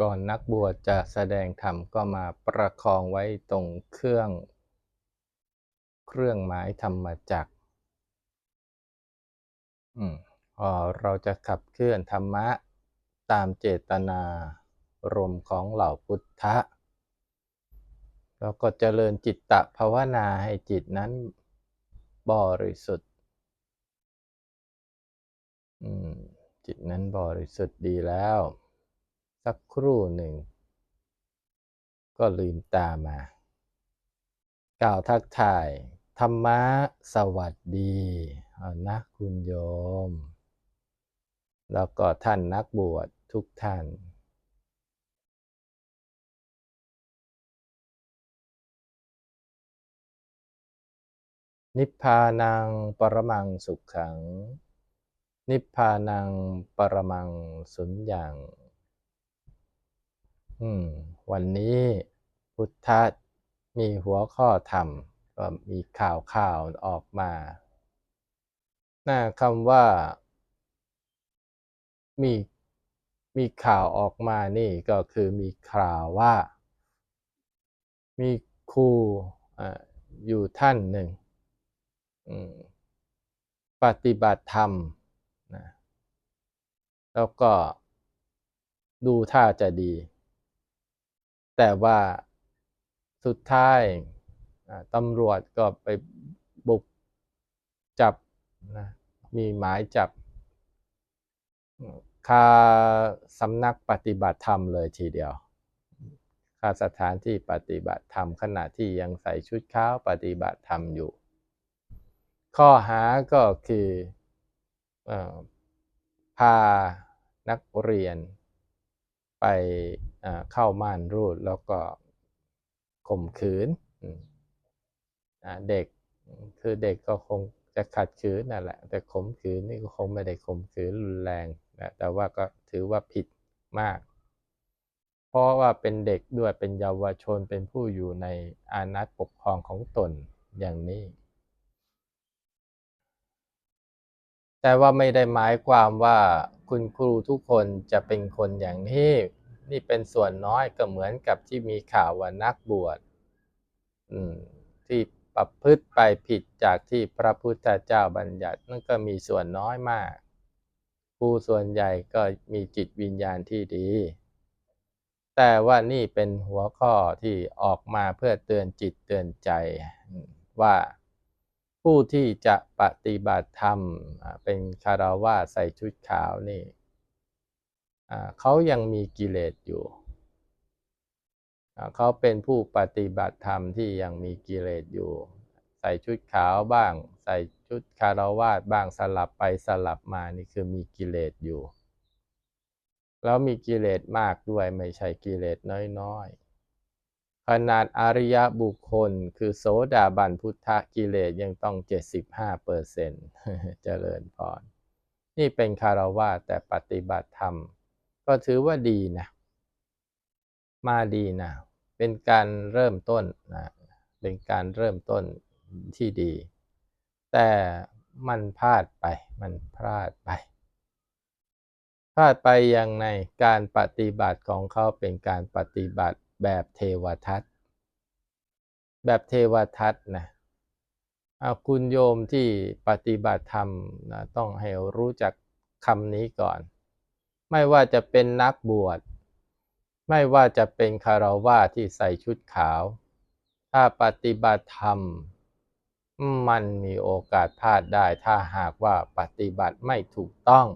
ก่อนนักบวชจะแสดงธรรมก็มาประคองไว้ตรงเครื่อง เครื่องหมายธรรมจักรอืมพอเราจะขับเคลื่อนธรรมะตามเจตนารมของเหล่าพุทธะ แล้วก็เจริญจิตตะภาวนาให้จิตนั้นบริสุทธิ์อืมจิตนั้นบริสุทธิ์ดีแล้ว สักครู่หนึ่ง ก็ลืมตามา กล่าวทักทาย ธรรมะสวัสดีนะคุณโยม แล้วก็ท่านนักบวชทุกท่านนิพพานังปรมังสุขขัง นิพพานังปรมังสุญญัง อืม วันนี้พุทธะมีหัวข้อธรรม ก็มีข่าวข่าวออกมา หน้าคำว่า มีมีข่าวออกมานี่ก็คือมีข่าวว่า มีครูอยู่ท่านหนึ่งปฏิบัติธรรมนะแล้วก็ดูท่าจะดี แต่ว่าสุดท้ายตำรวจก็ไปบุกจับนะมีหมายจับคาสำนักปฏิบัติธรรมเลยทีเดียวคาสถานที่ปฏิบัติธรรมขณะที่ยังใส่ชุดขาวปฏิบัติธรรมอยู่ ข้อหาก็คืออพานักเรียนไป เข้าม่านรูดแล้วก็ข่มขืนเด็กคือเด็กก็คงจะขัดขืนนั่นแหละ แต่ข่มขืนนี่ก็คงไม่ได้ข่มขืนรุนแรงนะแต่ว่าก็ถือว่าผิดมาก เพราะว่าเป็นเด็กด้วยเป็นเยาวชนเป็นผู้อยู่ในอานัตปกครองของตนอย่างนี้ แต่ว่าไม่ได้หมายความว่าคุณครูทุกคนจะเป็นคนอย่างนี้ นี่เป็นส่วนน้อยก็เหมือนกับที่มีข่าวว่านักบวชที่ประพฤติไปผิดจากที่พระพุทธเจ้าบัญญัตินั่นก็มีส่วนน้อยมาก ผู้ส่วนใหญ่ก็มีจิตวิญญาณที่ดี แต่ว่านี่เป็นหัวข้อที่ออกมาเพื่อเตือนจิตเตือนใจว่าผู้ที่จะปฏิบัติธรรมเป็นคาราวาใส่ชุดขาวนี่ เขายังมีกิเลสอยู่ เขาเป็นผู้ปฏิบัติธรรมที่ยังมีกิเลสอยู่ ใส่ชุดขาวบ้าง ใส่ชุดคารวาสบ้างสลับไปสลับมานี่คือมีกิเลสอยู่ แล้วมีกิเลสมากด้วยไม่ใช่กิเลสน้อยๆ ขนาดอริยบุคคลคือโสดาบันพุทธกิเลสยังต้อง 75เปอร์เซ็นต์เจริญพรนี่เป็นคารวาสแต่ปฏิบัติธรรม ก็ถือว่าดีนะ มาดีนะ เป็นการเริ่มต้นนะ เป็นการเริ่มต้นที่ดี แต่มันพลาดไป มันพลาดไป พลาดไปอย่างในการปฏิบัติของเขาเป็นการปฏิบัติแบบเทวทัต แบบเทวทัตนะคุณโยมที่ปฏิบัติธรรมนะต้องให้รู้จักคำนี้ก่อน ไม่ว่าจะเป็นนักบวช ไม่ว่าจะเป็นคาราวาที่ใส่ชุดขาว ถ้าปฏิบัติธรรม มันมีโอกาสพลาดได้ถ้าหากว่าปฏิบัติไม่ถูกต้อง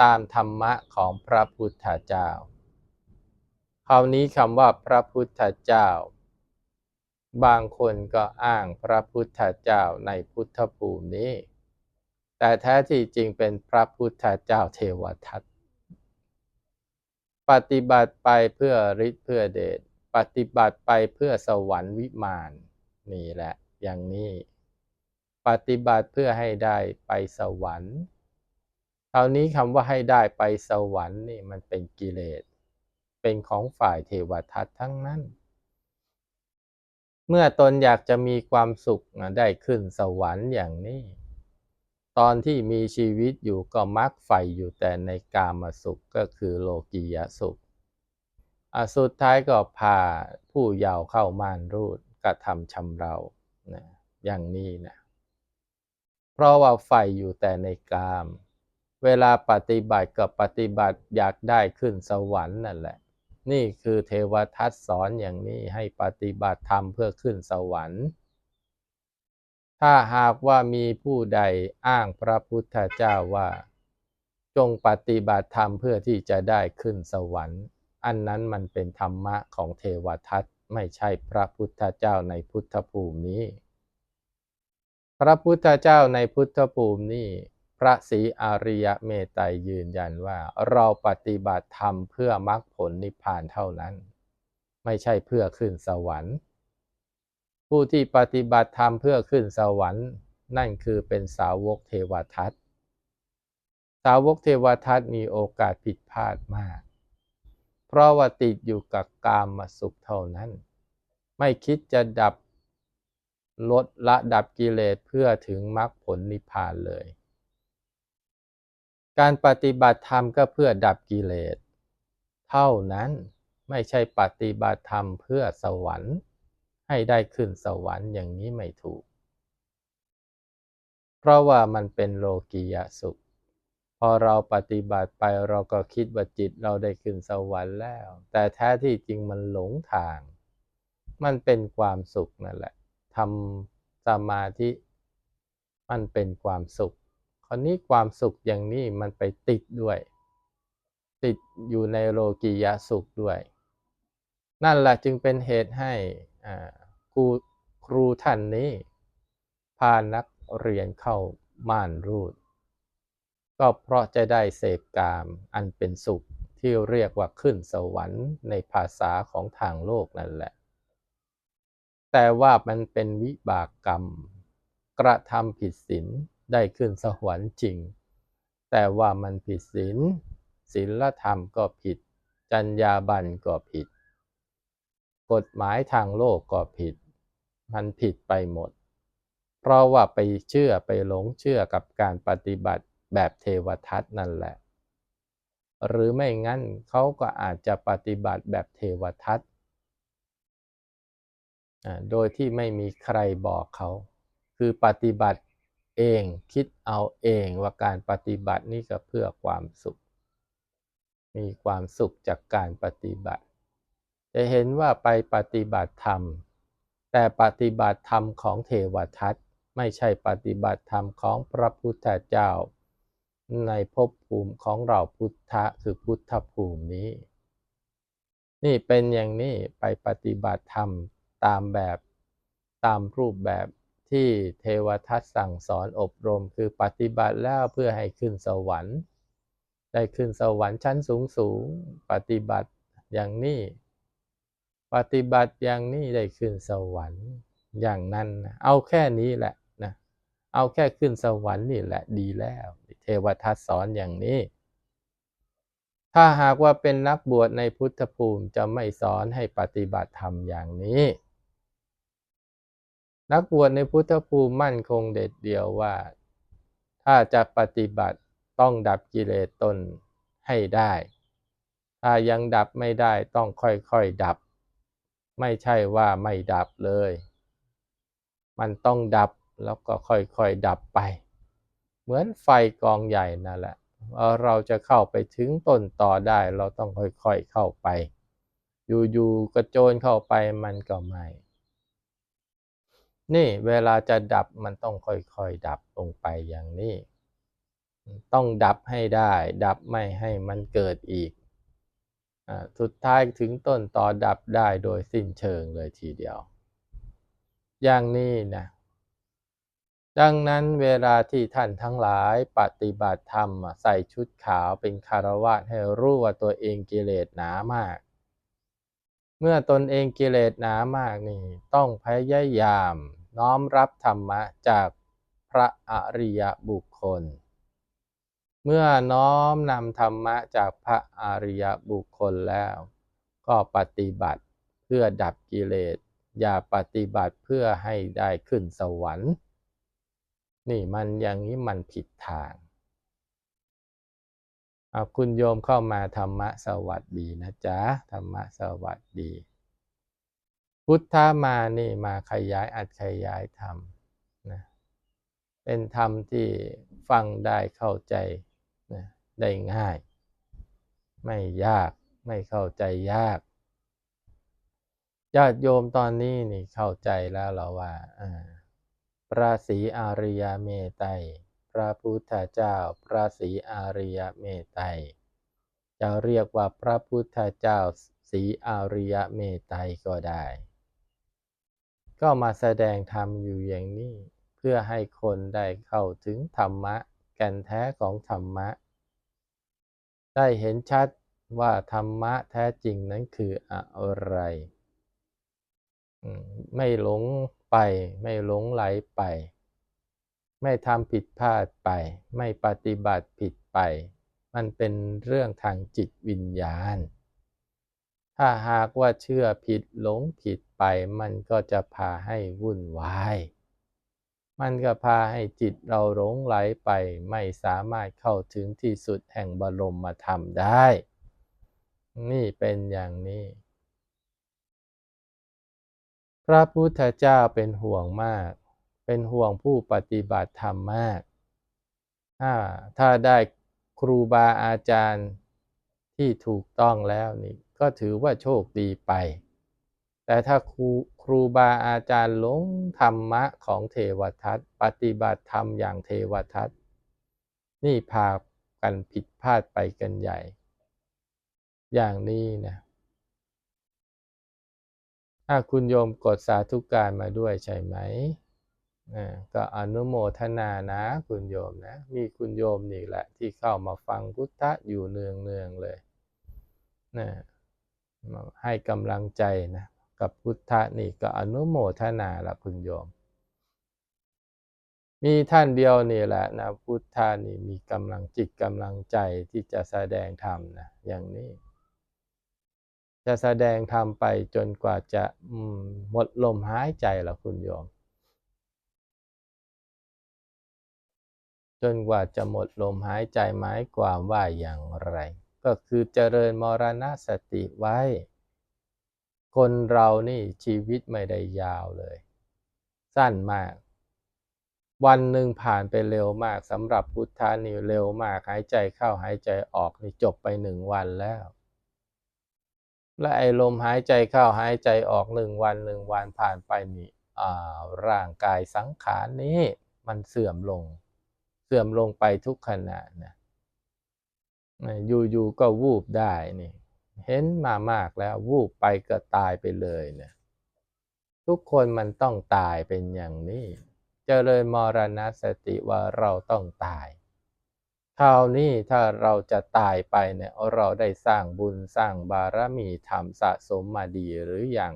ตามธรรมะของพระพุทธเจ้า คราวนี้คำว่าพระพุทธเจ้า บางคนก็อ้างพระพุทธเจ้าในพุทธภูมินี้ แต่แท้ที่จริงเป็นพระพุทธเจ้าเทวทัต ปฏิบัติไปเพื่อฤทธิ์เพื่อเดชปฏิบัติไปเพื่อสวรรค์วิมานนี่แหละ อย่างนี้ ปฏิบัติเพื่อให้ได้ไปสวรรค์ครานี้คำว่าให้ได้ไปสวรรค์นี่มันเป็นกิเลส เป็นของฝ่ายเทวทัตทั้งนั้น เมื่อตนอยากจะมีความสุขได้ขึ้นสวรรค์อย่างนี้ ตอนที่มีชีวิตอยู่ก็มักใฝ่อยู่แต่ในกามสุขก็คือโลกียสุขอสุดท้ายก็พาผู้เยาว์เข้าม่านรูดกระทำชำเรานะอย่างนี้นะเพราะว่าไฟอยู่แต่ในกาม เวลาปฏิบัติกับปฏิบัติอยากได้ขึ้นสวรรค์นั่นแหละ นี่คือเทวทัตสอนอย่างนี้ให้ปฏิบัติธรรมเพื่อขึ้นสวรรค์ ถ้าหากว่ามีผู้ใดอ้างพระพุทธเจ้าว่า จงปฏิบัติธรรมเพื่อที่จะได้ขึ้นสวรรค์ อันนั้นมันเป็นธรรมะของเทวทัตไม่ใช่พระพุทธเจ้าในพุทธภูมินี้ พระพุทธเจ้าในพุทธภูมินี้ พระศรีอริยเมตไตรยืนยันว่าเราปฏิบัติธรรมเพื่อมรรคผลนิพพานเท่านั้น ไม่ใช่เพื่อขึ้นสวรรค์ ผู้ที่ปฏิบัติธรรมเพื่อขึ้นสวรรค์ นั่นคือเป็นสาวกเทวทัตสาวกเทวทัตมีโอกาสผิดพลาดมาก เพราะว่าติดอยู่กับกามมาสุขเท่านั้น ไม่คิดจะดับลดละดับกิเลสเพื่อถึงมรรคผลนิพพานเลย การปฏิบัติธรรมก็เพื่อดับกิเลส เท่านั้นไม่ใช่ปฏิบัติธรรมเพื่อสวรรค์ ให้ได้ขึ้นสวรรค์อย่างนี้ไม่ถูก เพราะว่ามันเป็นโลกียสุข พอเราปฏิบัติไปเราก็คิดว่าจิตเราได้ขึ้นสวรรค์แล้ว แต่แท้ที่จริงมันหลงทาง มันเป็นความสุขนั่นแหละทำสมาธิมันเป็นความสุขคราวนี้ความสุขอย่างนี้มันไปติดด้วย ติดอยู่ในโลกียะสุขด้วย นั่นแหละจึงเป็นเหตุให้ ครูครูท่านนี้ พานักเรียนเข้าม่านรูด ก็เพราะจะได้เสพกามอันเป็นสุขที่เรียกว่าขึ้นสวรรค์ในภาษาของทางโลกนั่นแหละ แต่ว่ามันเป็นวิบากกรรม กระทำผิดศีลได้ขึ้นสวรรค์จริง แต่ว่ามันผิดศีลศีลธรรมก็ผิดจรรยาบรรณก็ผิด กฎหมายทางโลกก็ผิด มันผิดไปหมด เพราะว่าไปเชื่อไปหลงเชื่อกับการปฏิบัติแบบเทวทัตนั่นแหละ หรือไม่งั้นเขาก็อาจจะปฏิบัติแบบเทวทัตโดยที่ไม่มีใครบอกเขา คือปฏิบัติเองคิดเอาเองว่าการปฏิบัตินี่ก็เพื่อความสุข มีความสุขจากการปฏิบัติ จะเห็นว่าไปปฏิบัติธรรม แต่ปฏิบัติธรรมของเทวทัตไม่ใช่ปฏิบัติธรรมของพระพุทธเจ้า ในภพภูมิของเราพุทธะคือพุทธภูมินี้ นี่เป็นอย่างนี้ไปปฏิบัติธรรมตามแบบตามรูปแบบที่เทวทัตสั่งสอนอบรมคือปฏิบัติแล้วเพื่อให้ขึ้นสวรรค์ ได้ขึ้นสวรรค์ชั้นสูงสูงปฏิบัติอย่างนี้ ปฏิบัติอย่างนี้ได้ขึ้นสวรรค์อย่างนั้นเอาแค่นี้แหละนะเอาแค่ขึ้นสวรรค์นี่แหละดีแล้ว เทวทัตสอนอย่างนี้ ถ้าหากว่าเป็นนักบวชในพุทธภูมิจะไม่สอนให้ปฏิบัติธรรมอย่างนี้ นักบวชในพุทธภูมิมั่นคงเด็ดเดียวว่า ถ้าจะปฏิบัติต้องดับกิเลสตนให้ได้ ถ้ายังดับไม่ได้ต้องค่อยๆดับ ไม่ใช่ว่าไม่ดับเลย มันต้องดับแล้วก็ค่อยๆดับไป เหมือนไฟกองใหญ่นั่นแหละ เราจะเข้าไปถึงต้นต่อได้ เราต้องค่อยๆเข้าไป อยู่ๆกระโจนเข้าไปมันก็ไม่ นี่เวลาจะดับมันต้องค่อยๆดับลงไปอย่างนี้ ต้องดับให้ได้ ดับไม่ให้มันเกิดอีก สุดท้ายถึงต้นต่อดับได้โดยสิ้นเชิงเลยทีเดียว อย่างนี้นะดังนั้นเวลาที่ท่านทั้งหลายปฏิบัติธรรมใส่ชุดขาวเป็นคารวะให้รู้ว่าตัวเองกิเลสหนามาก เมื่อตนเองกิเลสหนามากนี่ต้องพยายาม น้อมรับธรรมะจากพระอริยบุคคล เมื่อน้อมนำธรรมะจากพระอริยบุคคลแล้ว ก็ปฏิบัติเพื่อดับกิเลส อย่าปฏิบัติเพื่อให้ได้ขึ้นสวรรค์ นี่มันอย่างนี้มันผิดทางเอะคุณโยมเข้ามาธรรมะสวัสดีนะจ๊ะธรรมะสวัสดี พุทธามานี่มาขยายอัดขยายธรรมนะเป็นธรรมที่ฟังได้เข้าใจ ได้ง่าย ไม่ยากไม่เข้าใจยากญาติโยมตอนนี้นี่เข้าใจแล้วหราว่าพระศรีอาริยเมตไตรพระพุทธเจ้า พระศรีอาริยเมตไตรจะเรียกว่าพระพุทธเจ้าศรีอาริยเมตไตรก็ได้ ก็มาแสดงธรรมอยู่อย่างนี้ เพื่อให้คนได้เข้าถึงธรรมะแก่นแท้ของธรรมะ ได้เห็นชัดว่าธรรมะแท้จริงนั้นคืออะไร ไม่หลงไปไม่หลงไหลไป ไม่ทำผิดพลาดไป ไม่ปฏิบัติผิดไป มันเป็นเรื่องทางจิตวิญญาณ ถ้าหากว่าเชื่อผิดหลงผิดไปมันก็จะพาให้วุ่นวาย มันก็พาให้จิตเราหลงไหลไปไม่สามารถเข้าถึงที่สุดแห่งบรมธรรมได้ นี่เป็นอย่างนี้ พระพุทธเจ้าเป็นห่วงมาก เป็นห่วงผู้ปฏิบัติธรรมมาก ถ้าได้ครูบาอาจารย์ที่ถูกต้องแล้วนี่ก็ถือว่าโชคดีไป แต่ถ้าครู ครูบาอาจารย์หลงธรรมะของเทวทัตปฏิบัติธรรมอย่างเทวทัตนี่พากันผิดพลาดไปกันใหญ่ อย่างนี้นะถ้าคุณโยมกดสาธุการมาด้วยใช่ไหมก็อนุโมทนานะคุณโยมนะ มีคุณโยมนี่แหละ ที่เข้ามาฟังพุทธะอยู่เนืองเนืองเลยนะให้กำลังใจนะ กับพุทธะนี่ก็อนุโมทนาละคุณโยม มีท่านเดียวนี่แหละนะพุทธานี่มีกำลังจิตกำลังใจที่จะแสดงธรรมนะอย่างนี้ จะแสดงทำไปจนกว่าจะหมดลมหายใจล้วคุณโยม จนกว่าจะหมดลมหายใจหมายความว่าอย่างไร ก็คือเจริญมรณสติไว้ คนเรานี่ชีวิตไม่ได้ยาวเลย สั้นมาก วันหนึ่งผ่านไปเร็วมากสำหรับพุทธานี่เร็วมากหายใจเข้าหายใจออกนี่จบไปหนึ่งวันแล้ว และไอ้ลมหายใจเข้าหายใจออกหนึ่งวันหนึ่งวันผ่านไปนี่ร่างกายสังขารนี้มันเสื่อมลง เสื่อมลงไปทุกขณะนะอยู่ๆก็วูบได้นี่ เห็นมามากแล้ววูบไปก็ตายไปเลยเนี่ยทุกคนมันต้องตายเป็นอย่างนี้จเจริญมรณสติว่าเราต้องตายคราวนี้ถ้าเราจะตายไปเนี่ยเราได้สร้างบุญสร้างบารมีธรรมสะสมมาดีหรืออยัง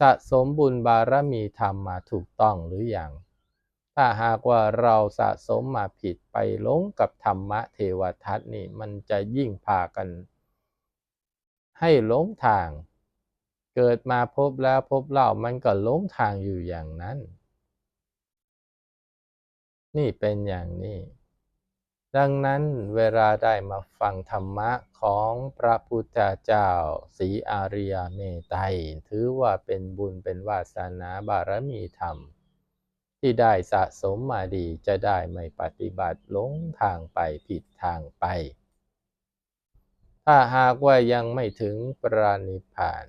สะสมบุญบารมีธรรมมาถูกต้องหรืออยังถ้าหากว่าเราสะสมมาผิดไปหลงกับธรรมะเทวทัตนี่มันจะยิ่งพากัน ให้หลงทาง เกิดมาพบแล้วพบเล่ามันก็หลงทางอยู่อย่างนั้น นี่เป็นอย่างนี้ ดังนั้นเวลาได้มาฟังธรรมะของพระพุทธเจ้าสีอาริยเมตไตรถือว่าเป็นบุญเป็นวาสนาบารมีธรรม ที่ได้สะสมมาดีจะได้ไม่ปฏิบัติหลงทางไปผิดทางไป ถ้าหากว่ายังไม่ถึงปรานิพาน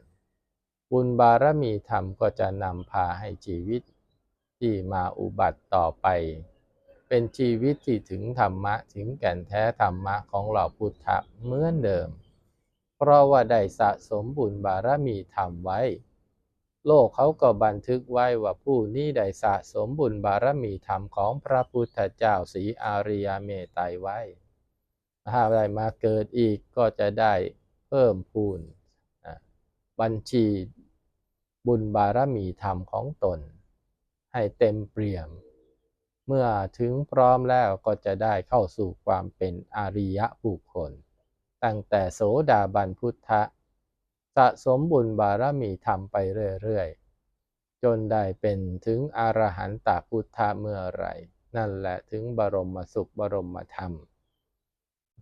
บุญบารมีธรรมก็จะนำพาให้ชีวิต ที่มาอุบัติต่อไป เป็นชีวิตที่ถึงธรรมะถึงแก่นแท้ธรรมะของเหล่าพุทธะเหมือนเดิม เพราะว่าได้สะสมบุญบารมีธรรมไว้ โลกเขาก็บันทึกไว้ว่าผู้นี้ได้สะสมบุญบารมีธรรมของพระพุทธเจ้าสีอาริยเมตไตรไว้ ถ้าได้มาเกิดอีกก็จะได้เพิ่มพูนบัญชีบุญบารมีธรรมของตน ให้เต็มเปี่ยม เมื่อถึงพร้อมแล้วก็จะได้เข้าสู่ความเป็นอริยะบุคคล ตั้งแต่โสดาบันพุทธะสะสมบุญบารมีทำไปเรื่อยๆ จนได้เป็นถึงอรหันตพุทธะเมื่อไร นั่นแหละถึงบรมสุขบรมธรรม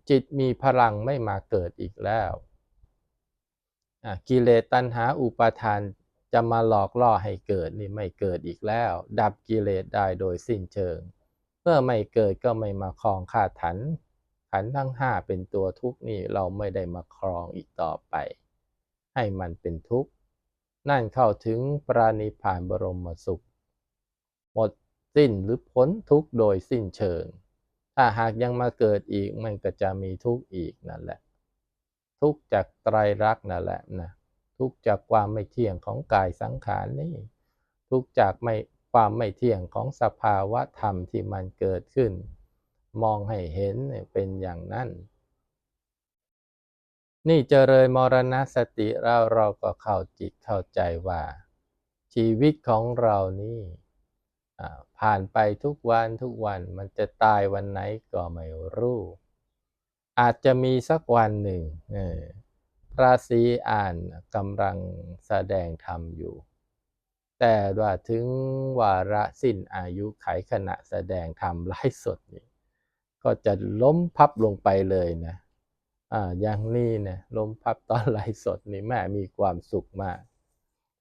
จิตมีพลังไม่มาเกิดอีกแล้วกิเลสตัณหาอุปาทานจะมาหลอกล่อให้เกิดนี่ไม่เกิดอีกแล้ว ดับกิเลสได้โดยสิ้นเชิง เมื่อไม่เกิดก็ไม่มาครองข้าถัน ขันทั้งห้าเป็นตัวทุกข์นี่เราไม่ได้มาครองอีกต่อไป ให้มันเป็นทุกข์ นั่นเข้าถึงปรานิพานบรมสุข หมดสิ้นหรือพ้นทุกข์โดยสิ้นเชิง ถ้าหากยังมาเกิดอีกมันก็จะมีทุกข์อีกนั่นแหละ ทุกข์จากไตรลักษณ์นั่นแหละนะทุกข์จากความไม่เที่ยงของกายสังขารนี่ ทุกข์จากไม่ความไม่เที่ยงของสภาวะธรรมที่มันเกิดขึ้น มองให้เห็นเป็นอย่างนั้นนี่เจริญมรณสติแล้วเราก็เข้าจิตเข้าใจว่า ชีวิตของเรานี่ ผ่านไปทุกวันทุกวันมันจะตายวันไหนก็ไม่รู้ อาจจะมีสักวันหนึ่งพระศรีอ่านกำลังแสดงธรรมอยู่ แต่ว่าถึงวาระสิ้นอายุไขขณะแสดงธรรมไลฟ์สดนี่ก็จะล้มพับลงไปเลยนะอ่าอย่างนี้เนี่ยล้มพับตอนไลฟ์สดนี่แม่มีความสุขมาก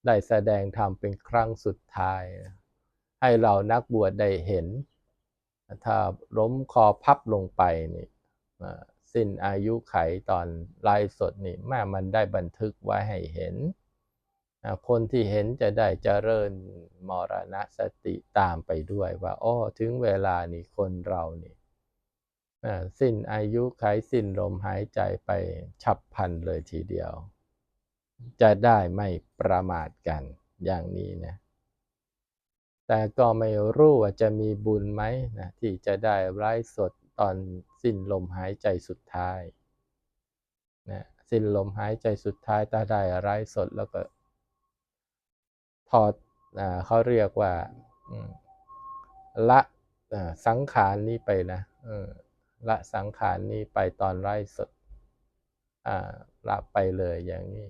ได้แสดงธรรมเป็นครั้งสุดท้าย ให้เรานักบวชได้เห็น ถ้าล้มคอพับลงไปนี่สิ้นอายุไขตอนลฟ์สดนี่แม่มันได้บันทึกไว้ให้เห็น คนที่เห็นจะได้เจริญมรณะสติตามไปด้วยว่าอ้อถึงเวลานี่คนเรานี่สิ้นอายุไขสิ้นลมหายใจไปฉับพันเลยทีเดียว จะได้ไม่ประมาทกันอย่างนี้นะ แต่ก็ไม่รู้ว่าจะมีบุญไหมนะที่จะได้ไลฟ์สดตอนสิ้นลมหายใจสุดท้ายนะสิ้นลมหายใจสุดท้ายตาได้ไร้สดแล้วก็ถอดเขาเรียกว่าละสังขารนี้ไปนะละสังขารนี้ไปตอนไร้สดละไปเลยอย่างนี้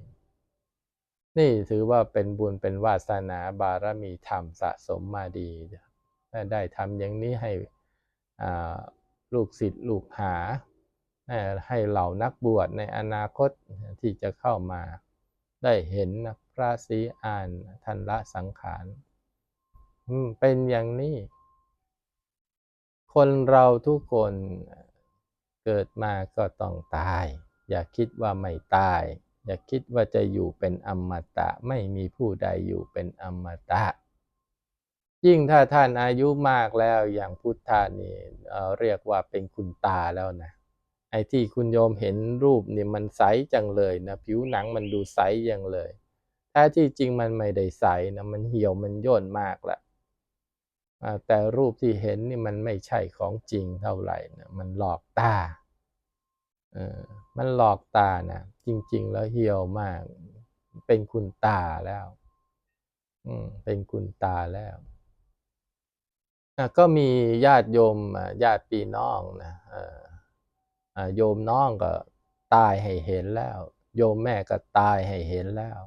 นี่ถือว่าเป็นบุญเป็นวาสนาบารมีธรรมสะสมมาดี ได้ทำอย่างนี้ให้ลูกศิษย์ลูกหา ให้เหล่านักบวชในอนาคตที่จะเข้ามา ได้เห็นพระศรีอานทันละสังขารเป็นอย่างนี้ คนเราทุกคนเกิดมาก็ต้องตาย อย่าคิดว่าไม่ตาย อย่าคิดว่าจะอยู่เป็นอมตะไม่มีผู้ใดอยู่เป็นอมตะ ยิ่งถ้าท่านอายุมากแล้วอย่างพุทธานี่เรียกว่าเป็นคุณตาแล้วนะไอ้ที่คุณโยมเห็นรูปนี่มันใสจังเลยนะผิวหนังมันดูใสจังเลยแท้ที่จริงมันไม่ได้ใสนะมันเหี่ยวมันย่นมากละแต่รูปที่เห็นนี่มันไม่ใช่ของจริงเท่าไหร่นะมันหลอกตา มันหลอกตานะจริง ๆ แล้วเหี่ยวมาก เป็นคุณตาแล้ว อืมเป็นคุณตาแล้วก็มีญาติโยมญาติพี่น้องนะโยมน้องก็ตายให้เห็นแล้ว โยมแม่ก็ตายให้เห็นแล้ว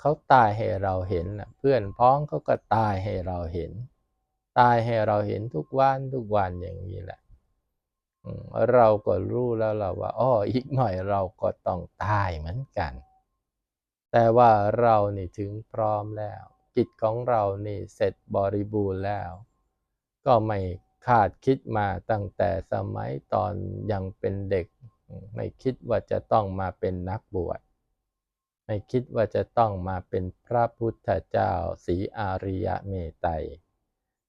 เขาตายให้เราเห็นเพื่อนพ้องเขาก็ตายให้เราเห็น ตายให้เราเห็นทุกวันทุกวันอย่างนี้แหละ เราก็รู้แล้วเราว่าอ้ออีกหน่อยเราก็ต้องตายเหมือนกัน แต่ว่าเรานี่ถึงพร้อมแล้ว จิตของเรานี่เสร็จบริบูรณ์แล้ว ก็ไม่คาดคิดมาตั้งแต่สมัยตอนยังเป็นเด็ก ไม่คิดว่าจะต้องมาเป็นนักบวชไม่คิดว่าจะต้องมาเป็นพระพุทธเจ้าสีอาริยะเมตไตร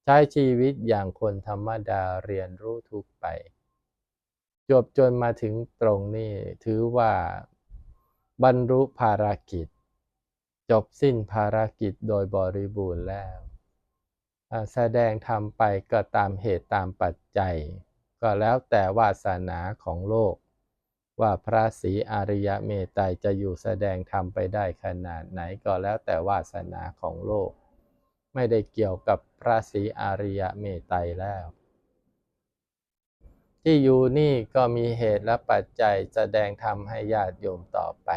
ใช้ชีวิตอย่างคนธรรมดาเรียนรู้ทุกไป จบจนมาถึงตรงนี้ถือว่าบรรลุภารกิจ จบสิ้นภารกิจโดยบริบูรณ์แล้ว แสดงทำไปก็ตามเหตุตามปัจจัย ก็แล้วแต่วาสนาของโลก ว่าพระศรีอริยเมตไตรจะอยู่แสดงธรรมไปได้ขนาดไหนก็แล้วแต่วาสนาของโลก ไม่ได้เกี่ยวกับพระศรีอริยเมตไตรแล้ว ที่อยู่นี่ก็มีเหตุและปัจจัยแสดงธรรมให้ญาติโยมต่อไป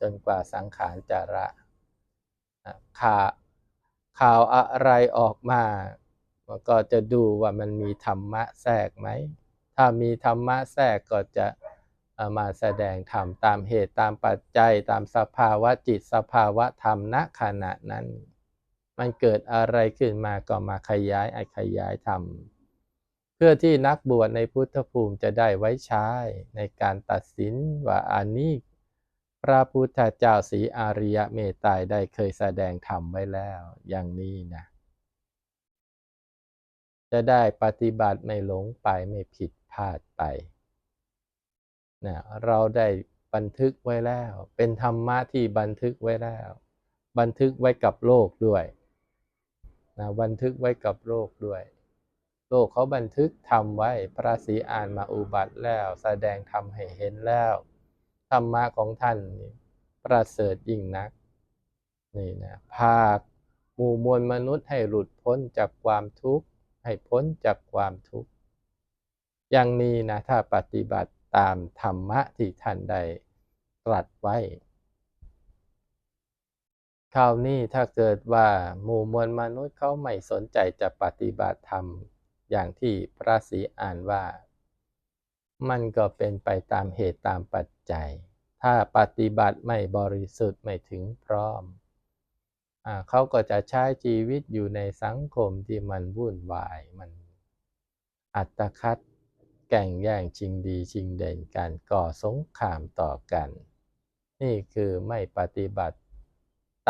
จนกว่าสังขารจะระข่าข่าวอะไรออกมาก็จะดูว่ามันมีธรรมะแทรกไหม ถ้ามีธรรมะแทรกก็จะามาแสดงธรรมตามเหตุตามปัจจัย ตามสภาวะจิตสภาวะธรรมณขณะนั้น มันเกิดอะไรขึ้นมาก็มาขยายไอขยายธรรม เพื่อที่นักบวชในพุทธภูมิจะได้ไว้ใช้ในการตัดสินว่าอันนี้พระพุทธเจ้าศรีอาริยเมตไตรได้เคยแสดงธรรมไว้แล้วอย่างนี้นะ จะได้ปฏิบัติไม่หลงไปไม่ผิดพลาดไปนะเราได้บันทึกไว้แล้ว เป็นธรรมะที่บันทึกไว้แล้ว บันทึกไว้กับโลกด้วยนะบันทึกไว้กับโลกด้วย โลกเขาบันทึกทำไว้ พระศรีอานมาอุบัติแล้ว แสดงธรรมให้เห็นแล้ว ธรรมะของท่านประเสริฐยิ่งนัก นี่นะภาคหมู่มวลมนุษย์ให้หลุดพ้นจากความทุกข์ ให้พ้นจากความทุกข์ อย่างนี้นะ ถ้าปฏิบัติตามธรรมะที่ท่านได้ตรัสไว้ คราวนี้ถ้าเกิดว่าหมู่มวลมนุษย์เขาไม่สนใจจะปฏิบัติธรรม อย่างที่พระศรีอ่านว่า มันก็เป็นไปตามเหตุตามปัจจัย ถ้าปฏิบัติไม่บริสุทธิ์ไม่ถึงพร้อมอเขาก็จะใช้ชีวิตอยู่ในสังคมที่มันวุ่นวายมันอัตคัดแก่งแย่งชิงดีชิงเด่นกันก่อสงครามต่อกัน นี่คือไม่ปฏิบัติ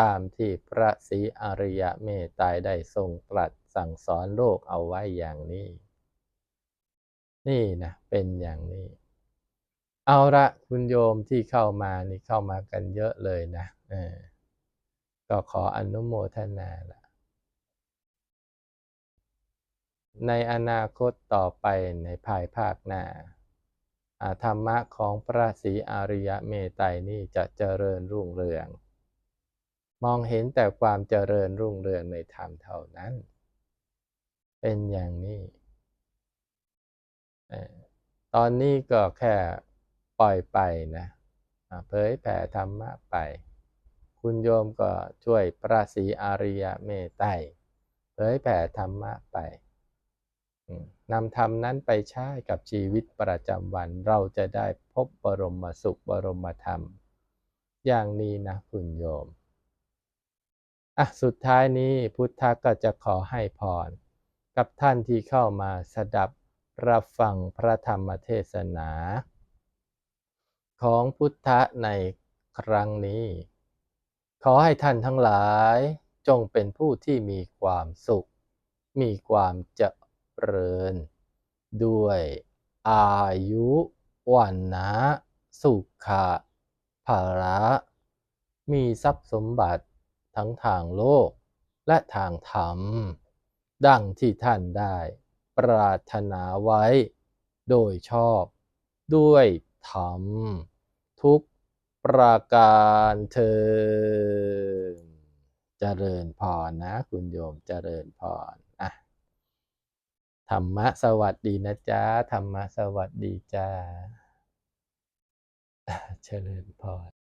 ตามที่พระศรีอริยเมตไตรได้ทรงตรัส สั่งสอนโลกเอาไว้อย่างนี้ นี่นะเป็นอย่างนี้ เอาละคุณโยมที่เข้ามานี่เข้ามากันเยอะเลยนะเออก็ขออนุโมทนาละในอนาคตต่อไปในภายภาคหน้าธรรมะของพระศรีอริยเมตไตรนี่จะเจริญรุ่งเรือง มองเห็นแต่ความเจริญรุ่งเรืองในธรรมเท่านั้น เป็นอย่างนี้ ตอนนี้ก็แค่ปล่อยไปนะอ่าเผยแผ่ธรรมะไป คุณโยมก็ช่วยพระศรีอริยเมตไตรเผยแผ่ธรรมะไปนำธรรมนั้นไปใช้กับชีวิตประจำวัน เราจะได้พบบรมสุขบรมธรรม อย่างนี้นะคุณโยม อะ สุดท้ายนี้พุทธะก็จะขอให้พร กับท่านที่เข้ามาสดับรับฟังพระธรรมเทศนา ของพุทธะในครั้งนี้ ขอให้ท่านทั้งหลายจงเป็นผู้ที่มีความสุข มีความเจริญ ด้วยอายุวันนะสุขะภาระ มีทรัพย์สมบัติทั้งทางโลกและทางธรรม ดังที่ท่านได้ ปรารถนาไว้ โดยชอบ ด้วยธรรม ทุกประการเทินเจริญพรนะ คุณโยมเจริญพรอะธรรมะสวัสดีนะจ๊ะธรรมะสวัสดีจ้าเจริญพร